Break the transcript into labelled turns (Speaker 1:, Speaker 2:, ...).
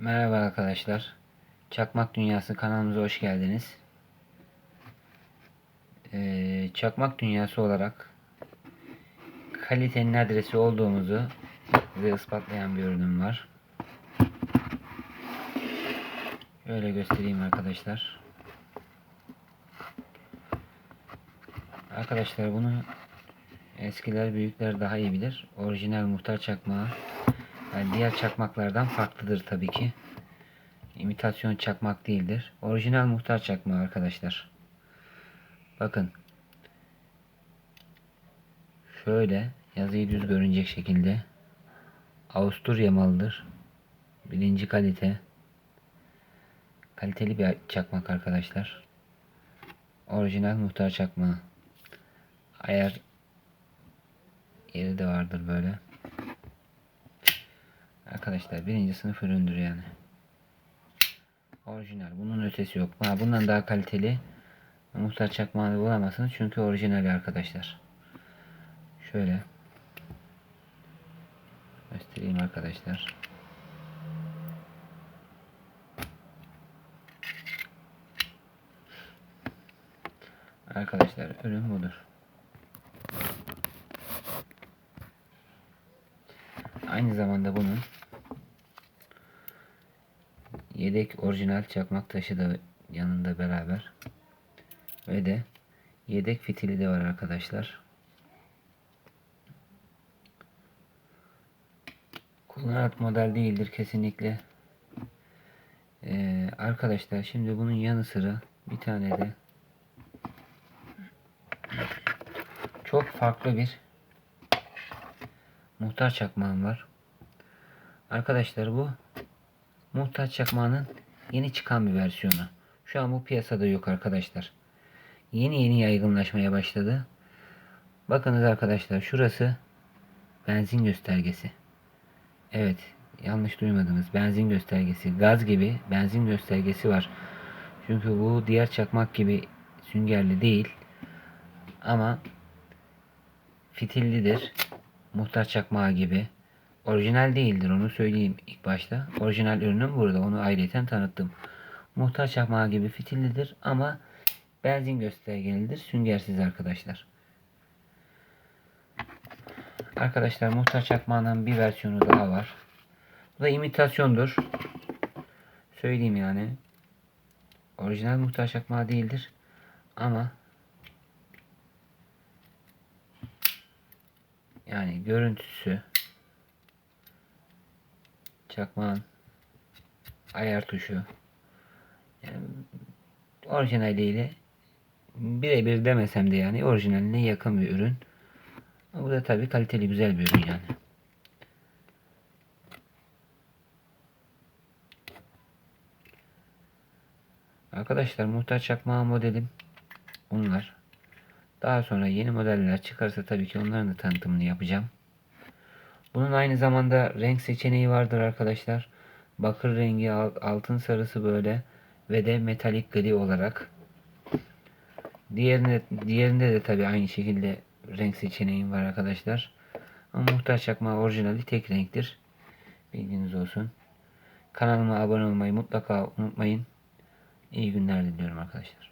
Speaker 1: Merhaba arkadaşlar. Çakmak Dünyası kanalımıza hoş geldiniz. Ee, Çakmak Dünyası olarak kalitenin adresi olduğumuzu size ispatlayan bir ürünüm var. Öyle göstereyim arkadaşlar. Arkadaşlar bunu eskiler büyükler daha iyi bilir. Orijinal muhtar çakmağı yani diğer çakmaklardan farklıdır tabii ki. İmitasyon çakmak değildir. Orijinal muhtar çakmağı arkadaşlar. Bakın. Şöyle yazıyı düz görünecek şekilde. Avusturya malıdır. Birinci kalite. Kaliteli bir çakmak arkadaşlar. Orijinal muhtar çakmağı. Ayar yeri de vardır böyle. Arkadaşlar birinci sınıf üründür yani. Orijinal. Bunun ötesi yok. Ha, bundan daha kaliteli muhtar çakmağını bulamazsınız. Çünkü orijinal arkadaşlar. Şöyle. Göstereyim arkadaşlar. Arkadaşlar ürün budur. Aynı zamanda bunun yedek orijinal çakmak taşı da yanında beraber ve de yedek fitili de var arkadaşlar. Kullanat model değildir kesinlikle. Ee, arkadaşlar şimdi bunun yanı sıra bir tane de çok farklı bir muhtar çakmağım var. Arkadaşlar bu muhtar çakmağının yeni çıkan bir versiyonu. Şu an bu piyasada yok arkadaşlar. Yeni yeni yaygınlaşmaya başladı. Bakınız arkadaşlar şurası benzin göstergesi. Evet yanlış duymadınız. Benzin göstergesi. Gaz gibi benzin göstergesi var. Çünkü bu diğer çakmak gibi süngerli değil. Ama fitillidir. Muhtar çakmağı gibi. Orijinal değildir onu söyleyeyim ilk başta. Orijinal ürünüm burada onu ayrıyeten tanıttım. Muhtar çakmağı gibi fitillidir ama benzin göstergelidir. Süngersiz arkadaşlar. Arkadaşlar muhtar çakmağının bir versiyonu daha var. Bu da imitasyondur. Söyleyeyim yani. Orijinal muhtar çakmağı değildir. Ama yani görüntüsü çakmağın ayar tuşu yani orijinaliyle birebir demesem de yani orijinaline yakın bir ürün. Bu da tabi kaliteli güzel bir ürün yani. Arkadaşlar muhtaç çakmağı modelim bunlar. Daha sonra yeni modeller çıkarsa tabii ki onların da tanıtımını yapacağım. Bunun aynı zamanda renk seçeneği vardır arkadaşlar. Bakır rengi, altın sarısı böyle ve de metalik gri olarak. Diğerinde, diğerinde de tabii aynı şekilde renk seçeneğim var arkadaşlar. Ama muhtaç çakma orijinali tek renktir. Bilginiz olsun. Kanalıma abone olmayı mutlaka unutmayın. İyi günler diliyorum arkadaşlar.